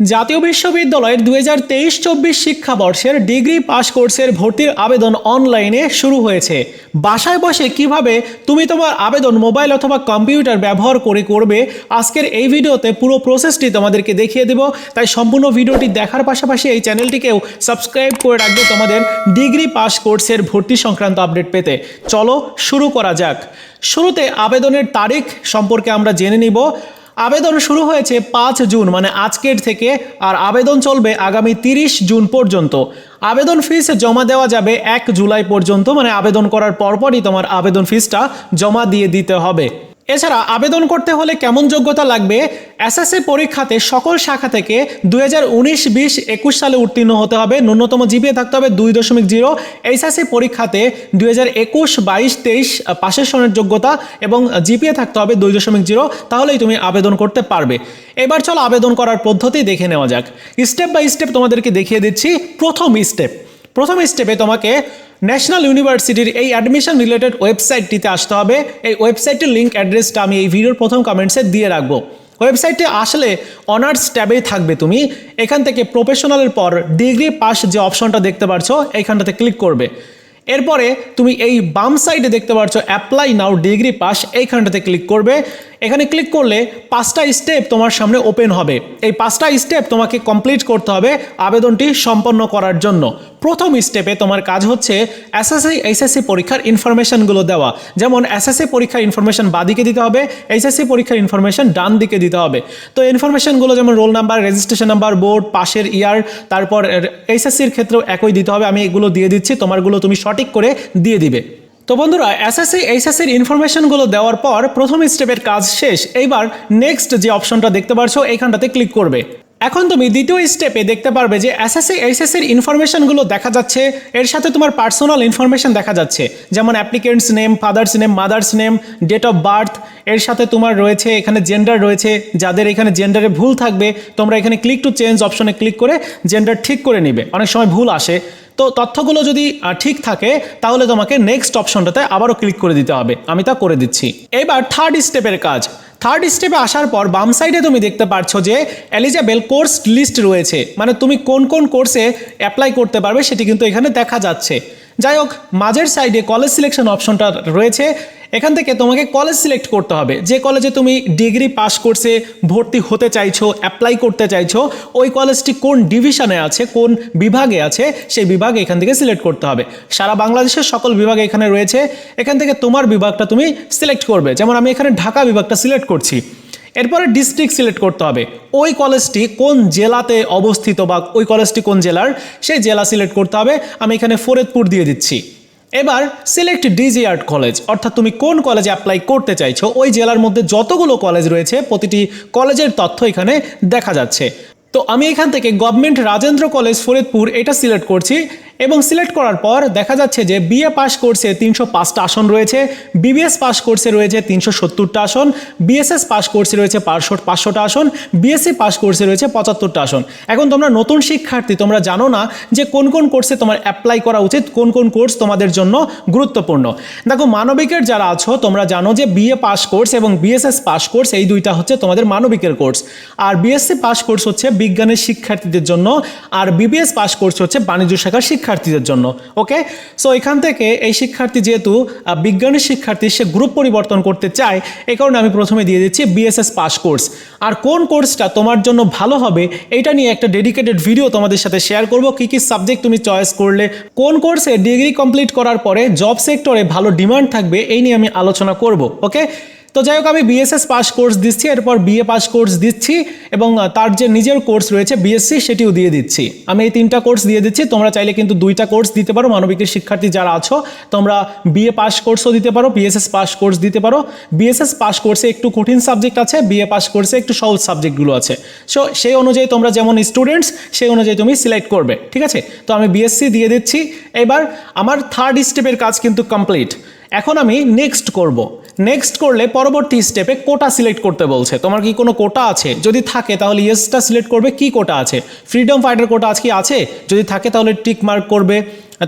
জাতীয় বিশ্ববিদ্যালয়ের দু হাজার তেইশ চব্বিশ শিক্ষাবর্ষের ডিগ্রি পাস কোর্সের ভর্তির আবেদন অনলাইনে শুরু হয়েছে। বাসায় বসে কীভাবে তুমি তোমার আবেদন মোবাইল অথবা কম্পিউটার ব্যবহার করে করবে, আজকের এই ভিডিওতে পুরো প্রসেসটি তোমাদেরকে দেখিয়ে দেব। তাই সম্পূর্ণ ভিডিওটি দেখার পাশাপাশি এই চ্যানেলটিকেও সাবস্ক্রাইব করে রাখবে তোমাদের ডিগ্রি পাস কোর্সের ভর্তি সংক্রান্ত আপডেট পেতে। চলো শুরু করা যাক। শুরুতে আবেদনের তারিখ সম্পর্কে আমরা জেনে নিব। আবেদন শুরু হয়েছে পাঁচ জুন মানে আজকের থেকে, আর আবেদন চলবে আগামী তিরিশ জুন পর্যন্ত। আবেদন ফিস জমা দেওয়া যাবে এক জুলাই পর্যন্ত মানে আবেদন করার পরপরই তোমার আবেদন ফিসটা জমা দিয়ে দিতে হবে। এছাড়া আবেদন করতে হলে কেমন যোগ্যতা লাগবে? এসএসসি পরীক্ষাতে সকল শাখা থেকে দুই হাজার উনিশ বিশ একুশ সালে উত্তীর্ণ হতে হবে। ন্যূনতম জিপিএ থাকতে হবে দুই দশমিক জিরো। এইচএসসি পরীক্ষাতে দুই হাজার একুশ বাইশ তেইশ পাশের সনের যোগ্যতা এবং জিপিএ থাকতে হবে দুই দশমিক জিরো। তাহলেই তুমি আবেদন করতে পারবে। এবার চলো আবেদন করার পদ্ধতি দেখে নেওয়া যাক। স্টেপ বাই স্টেপ তোমাদেরকে দেখিয়ে দিচ্ছি প্রথম স্টেপ। প্রথম স্টেপে তোমাকে ন্যাশনাল ইউনিভার্সিটির এই অ্যাডমিশন রিলেটেড ওয়েবসাইটটিতে আসতে হবে। এই ওয়েবসাইটের লিঙ্ক অ্যাড্রেসটা আমি এই ভিডিওর প্রথম কমেন্টসে দিয়ে রাখব। ওয়েবসাইটে আসলে অনার্স ট্যাবেই থাকবে তুমি। এখান থেকে প্রফেশনালের পর ডিগ্রি পাস যে অপশনটা দেখতে পাচ্ছ এইখানটাতে ক্লিক করবে। এরপরে তুমি এই বাম সাইডে দেখতে পাচ্ছ অ্যাপ্লাই নাও ডিগ্রি পাস এইখানটাতে ক্লিক করবে। এখানে ক্লিক করলে পাঁচটা স্টেপ তোমার সামনে ওপেন হবে। এই পাঁচটা স্টেপ তোমাকে কমপ্লিট করতে হবে আবেদনটি সম্পন্ন করার জন্য। প্রথম স্টেপে তোমার কাজ হচ্ছে এসএসসি এইচএসসি পরীক্ষার ইনফরমেশনগুলো দেওয়া। যেমন এসএসসি পরীক্ষার ইনফরমেশন বাদিকে দিতে হবে এইচএসসি পরীক্ষার ইনফরমেশন ডান দিকে দিতে হবে। তো ইনফরমেশনগুলো যেমন roll number registration number board পাশের ইয়ার তারপর এইচএসসির ক্ষেত্রেও একই দিতে হবে। আমি এগুলো দিয়ে দিচ্ছি, তোমারগুলো তুমি সঠিক করে দিয়ে দিবে। তো বন্ধুরা এসএসসি এইচএসসির ইনফরমেশনগুলো দেওয়ার পর প্রথম স্টেপের কাজ শেষ। এইবার নেক্সট যে অপশনটা দেখতে পাচ্ছ এইখানটাতে ক্লিক করবে। এখন তুমি দ্বিতীয় স্টেপে দেখতে পারবে যে এসএসসি এইচএসসির ইনফরমেশনগুলো দেখা যাচ্ছে। এর সাথে তোমার পার্সোনাল ইনফরমেশন দেখা যাচ্ছে। যেমন applicant's name father's name mother's name date of birth এর সাথে তোমার রয়েছে, এখানে জেন্ডার রয়েছে, যাদের এখানে জেন্ডারে ভুল থাকবে, তোমরা এখানে ক্লিক টু চেঞ্জ অপশনে ক্লিক করে জেন্ডার ঠিক করে নিবে। অনেক সময় ভুল আসে। তো তথ্যগুলো যদি ঠিক থাকে, তাহলে তোমাকে নেক্সট অপশনটাতে আবারও ক্লিক করে দিতে হবে। আমি তা করে দিচ্ছি। এবার থার্ড স্টেপের কাজ। থার্ড স্টেপে আসার পর বাম সাইডে তুমি দেখতে পারছ যে এলিজেবেল কোর্স লিস্ট রয়েছে। মানে তুমি কোন কোন কোর্সে অ্যাপ্লাই করতে পারবে, সেটি কিন্তু এখানে দেখা যাচ্ছে। যাই হোক, মাঝের সাইডে কলেজ সিলেকশন অপশনটা রয়েছে। এখান থেকে তোমাকে কলেজ সিলেক্ট করতে হবে। যে কলেজে তুমি ডিগ্রি পাস কোর্সে ভর্তি হতে চাইছো অ্যাপ্লাই করতে চাইছো, ওই কলেজটি কোন ডিভিশনে আছে, কোন বিভাগে আছে, সেই বিভাগ এখান থেকে সিলেক্ট করতে হবে। সারা বাংলাদেশের সকল বিভাগ এখানে রয়েছে। এখান থেকে তোমার বিভাগটা তুমি সিলেক্ট করবে। যেমন আমি এখানে ঢাকা বিভাগটা সিলেক্ট করছি। এরপরে ডিস্ট্রিক্ট সিলেক্ট করতে হবে। ওই কলেজটি কোন জেলাতে অবস্থিত বা ওই কলেজটি কোন জেলার, সেই জেলা সিলেক্ট করতে হবে। আমি এখানে ফরিদপুর দিয়ে দিচ্ছি। এবার সিলেক্ট ডিজি আর্ট কলেজ অর্থাৎ তুমি কোন কলেজে অ্যাপ্লাই করতে চাইছো, ওই জেলার মধ্যে যতগুলো কলেজ রয়েছে, প্রতিটি কলেজের তথ্য এখানে দেখা যাচ্ছে। তো আমি এখান থেকে গভর্নমেন্ট রাজেন্দ্র কলেজ ফরিদপুর, এটা সিলেক্ট করছি। এবং সিলেক্ট করার পর দেখা যাচ্ছে যে বিএ পাস কোর্সে তিনশো পাঁচটা আসন রয়েছে, বিবিএস পাস কোর্সে রয়েছে তিনশো সত্তরটা আসন, বিএসএস পাস কোর্সে রয়েছে পাঁচশো পাঁচশোটা আসন, বিএসসি পাস কোর্সে রয়েছে পঁচাত্তরটা আসন। এখন তোমরা নতুন শিক্ষার্থী, তোমরা জানো না যে কোন কোন কোর্সে তোমার অ্যাপ্লাই করা উচিত, কোন কোন কোর্স তোমাদের জন্য গুরুত্বপূর্ণ। দেখো, মানবিকের যারা আছো, তোমরা জানো যে বিএ পাস কোর্স এবং বিএসএস পাস কোর্স, এই দুইটা হচ্ছে তোমাদের মানবিকের কোর্স। আর বিএসসি পাস কোর্স হচ্ছে বিজ্ঞানের শিক্ষার্থীদের জন্য, আর বিবিএস পাস কোর্স হচ্ছে বাণিজ্য শাখার শিক্ষার্থীদের জন্য ওকে সো এখান থেকে এই শিক্ষার্থী যেহেতু বিজ্ঞানের শিক্ষার্থী, সে গ্রুপ পরিবর্তন করতে চায় এই কারণে আমি প্রথমে দিয়ে দিচ্ছি বিএসএস পাস কোর্স আর কোন কোর্সটা তোমার জন্য ভালো হবে এটা নিয়ে একটা ডেডিকেটেড ভিডিও তোমাদের সাথে শেয়ার করব, কি কি সাবজেক্ট তুমি চয়েস করলে, কোন কোর্সে ডিগ্রি কমপ্লিট করার পরে জব সেক্টরে ভালো ডিমান্ড থাকবে, এই নিয়ে আমি আলোচনা করব ওকে তো যাই হোক, আমি বিএসএস পাস কোর্স দিচ্ছি, এরপর বিএ পাস কোর্স দিচ্ছি এবং তার যে নিজের কোর্স রয়েছে বিএসসি সেটিও দিয়ে দিচ্ছি। আমি এই তিনটা কোর্স দিয়ে দিচ্ছি, তোমরা চাইলে কিন্তু দুইটা কোর্স দিতে পারো, মানবিকের শিক্ষার্থী যারা আছো, তোমরা বিএ পাস কোর্সও দিতে পারো বিএসএস পাস কোর্স দিতে পারো। বিএসএস পাস কোর্সে একটু কঠিন সাবজেক্ট আছে বিএ পাস কোর্সে একটু সহজ সাবজেক্টগুলো আছে। সো সেই অনুযায়ী তোমরা যেমন স্টুডেন্টস সেই অনুযায়ী তুমি সিলেক্ট করবে, ঠিক আছে? তো আমি বিএসসি দিয়ে দিচ্ছি। এবার, আমার থার্ড স্টেপের কাজ কিন্তু কমপ্লিট এখন আমি নেক্সট করব। নেক্সট করলে পরবর্তী স্টেপে কোটা সিলেক্ট করতে বলছে। তোমার কি কোনো কোটা আছে? যদি থাকে তাহলে ইয়েসটা সিলেক্ট করবে। কি কোটা আছে? ফ্রিডম ফাইটার কোটা আজকে আছে? যদি থাকে তাহলে টিক মার্ক করবে।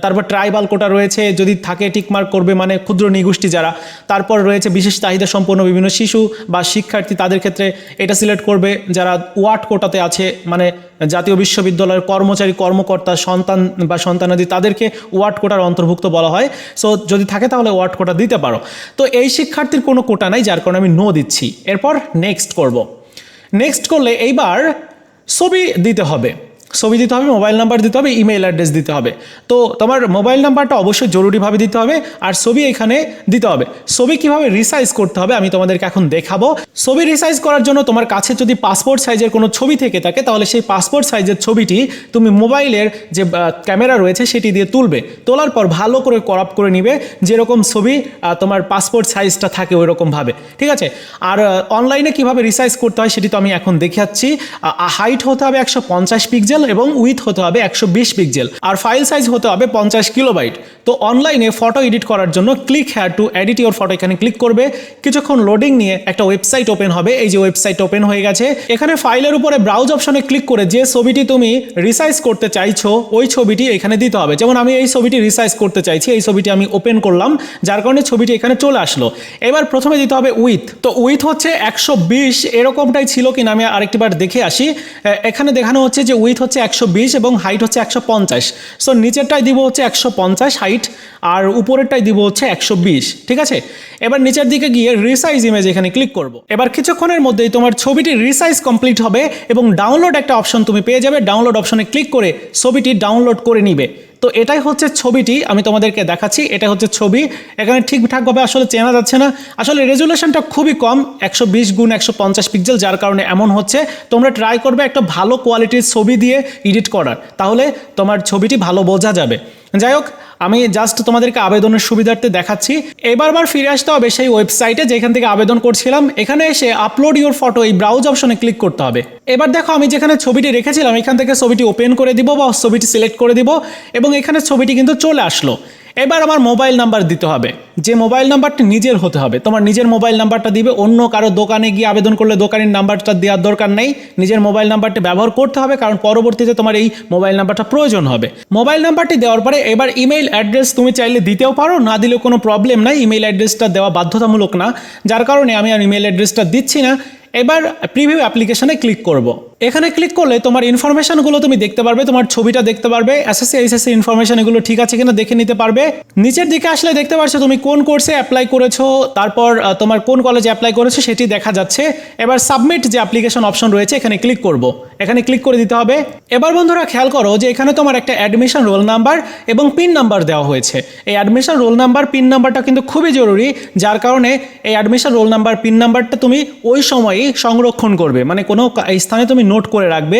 তারপর ট্রাইবাল কোটা রয়েছে, যদি থাকে টিকমার্ক করবে মানে ক্ষুদ্র নিগোষ্ঠী যারা। তারপর রয়েছে বিশেষ চাহিদা সম্পন্ন বিভিন্ন শিশু বা শিক্ষার্থী, তাদের ক্ষেত্রে এটা সিলেক্ট করবে যারা ওয়ার্ড কোটাতে আছে মানে জাতীয় বিশ্ববিদ্যালয়ের কর্মচারী, কর্মকর্তা, সন্তান বা সন্তানাদি, তাদেরকে ওয়ার্ড কোটার অন্তর্ভুক্ত বলা হয়। সো যদি থাকে তাহলে ওয়ার্ড কোটা দিতে পারো। তো এই শিক্ষার্থীর কোনো কোটা নাই, যার কারণে আমি নো দিচ্ছি। এরপর নেক্সট করব। নেক্সট করলে এইবার ছবি দিতে হবে। ছবি দিতে হবে, মোবাইল নাম্বার দিতে হবে ইমেল অ্যাড্রেস দিতে হবে। তো তোমার মোবাইল নাম্বারটা অবশ্যই জরুরিভাবে দিতে হবে আর ছবি এখানে দিতে হবে। ছবি কীভাবে রিসাইজ করতে হবে আমি তোমাদেরকে এখন দেখাবো। ছবি রিসাইজ করার জন্য তোমার কাছে যদি পাসপোর্ট সাইজের কোনো ছবি থেকে থাকে, তাহলে সেই পাসপোর্ট সাইজের ছবিটি তুমি মোবাইলের যে ক্যামেরা রয়েছে সেটি দিয়ে তুলবে। তোলার পর ভালো করে করাপ করে নিবে, যেরকম ছবি তোমার পাসপোর্ট সাইজটা থাকে ওই রকমভাবে ঠিক আছে? আর অনলাইনে কীভাবে রিসাইজ করতে হয় সেটি তো আমি এখন দেখাচ্ছি। হাইট হতে হবে একশো পঞ্চাশ পিক্সেল এবং উইথ হতে হবে একশো বিশ পিক্সেল আর ফাইল সাইজ হতে হবে পঞ্চাশ কিলোবাইট তো অনলাইনে ফটো এডিট করার জন্য click here to edit your photo এখানে ক্লিক করবে। কিছুক্ষণ লোডিং নিয়ে একটা ওয়েবসাইট ওপেন হবে। এই যে ওয়েবসাইট ওপেন হয়ে গেছে। এখানে ফাইলের উপরে ব্রাউজ অপশনে ক্লিক করে যে ছবিটি তুমি রিসাইজ করতে চাইছো, ওই ছবিটি এখানে দিতে হবে। যেমন আমি এই ছবিটি রিসাইজ করতে চাইছি, এই ছবিটি আমি ওপেন করলাম, যার কারণে ছবিটি এখানে চলে আসলো। এবার প্রথমে দিতে হবে উইথ তো উইথ হচ্ছে একশো বিশ, এরকমটাই ছিল কিনা আমি আরেকটিবার দেখে আসি। এখানে দেখানো হচ্ছে যে উইথ হচ্ছে একশো বিশ এবং হাইট হচ্ছে একশো পঞ্চাশ। সো নিচেরটাই দিব হচ্ছে একশো পঞ্চাশ হাইট আর উপরেরটাই দিব হচ্ছে একশো বিশ, ঠিক আছে? এবার নিচের দিকে গিয়ে রিসাইজ ইমেজ এখানে ক্লিক করব। এবার কিছুক্ষণের মধ্যেই তোমার ছবিটি রিসাইজ কমপ্লিট হবে এবং ডাউনলোড একটা অপশন তুমি পেয়ে যাবে। ডাউনলোড অপশনে ক্লিক করে ছবিটি ডাউনলোড করে নিবে। তো এটাই হচ্ছে ছবিটি আমি তোমাদেরকে দেখাচ্ছি এটা হচ্ছে ছবি। এখানে ঠিকঠাকভাবে আসলে চেনা যাচ্ছে না। আসলে রেজুলেশনটা খুবই কম, একশো বিশ গুণ একশো পঞ্চাশ পিক্সেল যার কারণে এমন হচ্ছে, তোমরা ট্রাই করবে একটা ভালো কোয়ালিটির ছবি দিয়ে এডিট করার। তাহলে তোমার ছবিটি ভালো বোঝা যাবে। যাই হোক, আমি জাস্ট তোমাদেরকে আবেদনের সুবিধার্থে দেখাচ্ছি। এবারবার ফিরে আসতে হবে সেই ওয়েবসাইটে যেখান থেকে আবেদন করছিলাম। এখানে এসে আপলোড ইউর ফটো এই ব্রাউজ অপশনে ক্লিক করতে হবে। এবার দেখো, আমি যেখানে ছবিটি রেখেছিলাম, এখান থেকে ছবিটি ওপেন করে দিব বা ছবিটি সিলেক্ট করে দিব এবং এখানে ছবিটি কিন্তু চলে আসলো। এবার আমার মোবাইল নাম্বার দিতে হবে। যে মোবাইল নাম্বারটি নিজের হতে হবে। তোমার নিজের মোবাইল নাম্বারটা দিবে, অন্য কারও দোকানে গিয়ে আবেদন করলে দোকানের নাম্বারটা দেওয়ার দরকার নেই। নিজের মোবাইল নাম্বারটি ব্যবহার করতে হবে, কারণ পরবর্তীতে তোমার এই মোবাইল নাম্বারটা প্রয়োজন হবে। মোবাইল নাম্বারটি দেওয়ার পরে এবার ইমেল অ্যাড্রেস তুমি চাইলে দিতেও পারো, না দিলেও কোনো প্রবলেম নাই। ইমেল অ্যাড্রেসটা দেওয়া বাধ্যতামূলক না। যার কারণে আমি আর ইমেল অ্যাড্রেসটা দিচ্ছি না। এবার প্রিভিউ অ্যাপ্লিকেশনে ক্লিক করব। এখানে ক্লিক করলে তোমার ইনফরমেশনগুলো তুমি দেখতে পারবে, তোমার ছবিটা দেখতে পারবে এসএসসি এইচএসসি ইনফরমেশন এগুলো ঠিক আছে কিনা দেখে নিতে পারবে। নিচের দিকে আসলে দেখতে পারছ তুমি কোন কোর্সে অ্যাপ্লাই করেছ, তারপর তোমার কোন কলেজে অ্যাপ্লাই করেছ সেটি দেখা যাচ্ছে। এবার সাবমিট যে অ্যাপ্লিকেশন অপশন রয়েছে এখানে ক্লিক করব। এখানে ক্লিক করে দিতে হবে। এবার বন্ধুরা খেয়াল করো যে এখানে তোমার একটা অ্যাডমিশন রোল নাম্বার এবং পিন নাম্বার দেওয়া হয়েছে। এই অ্যাডমিশন রোল নাম্বার পিন নাম্বারটা কিন্তু খুবই জরুরি, যার কারণে এই অ্যাডমিশন রোল নাম্বার পিন নাম্বারটা তুমি ওই সময়ই সংরক্ষণ করবে। মানে কোনো স্থানে তুমি নোট করে রাখবে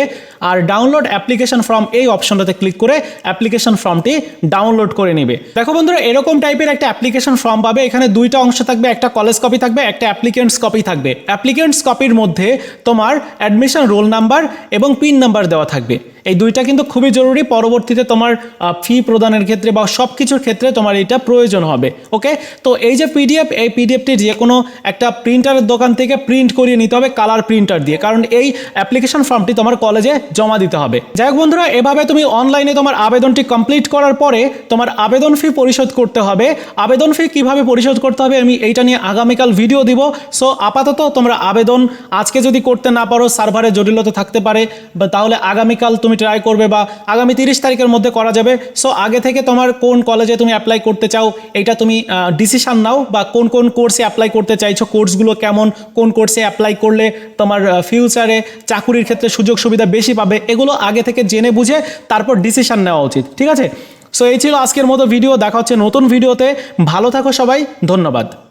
আর ডাউনলোড অ্যাপ্লিকেশন ফর্ম এই অপশনটাতে ক্লিক করে অ্যাপ্লিকেশন ফর্মটি ডাউনলোড করে নেবে। দেখো বন্ধুরা, এরকম টাইপের একটা অ্যাপ্লিকেশন ফর্ম পাবে। এখানে দুইটা অংশ থাকবে, একটা কলেজ কপি থাকবে, একটা অ্যাপ্লিকেন্টস কপি থাকবে। অ্যাপ্লিকেন্টস কপির মধ্যে তোমার অ্যাডমিশন রোল নাম্বার এবং পিন নাম্বার দেওয়া থাকবে। এই দুইটা কিন্তু খুবই জরুরি। পরবর্তীতে তোমার ফি প্রদানের ক্ষেত্রে বা সব কিছুর ক্ষেত্রে তোমার এটা প্রয়োজন হবে ওকে তো এই যে পিডিএফ এই পিডিএফটি যে কোনো একটা প্রিন্টারের দোকান থেকে প্রিন্ট করিয়ে নিতে হবে কালার প্রিন্টার দিয়ে, কারণ এই অ্যাপ্লিকেশন ফর্মটি তোমার কলেজে জমা দিতে হবে। যাই হোক বন্ধুরা, এভাবে তুমি অনলাইনে তোমার আবেদনটি কমপ্লিট করার পরে তোমার আবেদন ফি পরিশোধ করতে হবে। আবেদন ফি কীভাবে পরিশোধ করতে হবে আমি এইটা নিয়ে আগামীকাল ভিডিও দিব। সো আপাতত তোমরা আবেদন আজকে যদি করতে না পারো সার্ভারে জটিলতা থাকতে পারে, বা তাহলে আগামীকাল তুমি ট্রাই করবে বা আগামী তিরিশ তারিখের মধ্যে করা যাবে। সো আগে থেকে তোমার কোন কলেজে তুমি অ্যাপ্লাই করতে চাও এটা তুমি ডিসিশন নাও বা কোন কোন কোর্সে অ্যাপ্লাই করতে চাইছো কোর্সগুলো কেমন, কোন কোর্সে অ্যাপ্লাই করলে তোমার ফিউচারে চাকুরির ক্ষেত্রে সুযোগ সুবিধা বেশি পাবে, এগুলো আগে থেকে জেনে বুঝে তারপর ডিসিশন নেওয়া উচিত, ঠিক আছে? সো এই ছিল আজকের মতো ভিডিও দেখা হচ্ছে নতুন ভিডিওতে ভালো থাকো সবাই, ধন্যবাদ।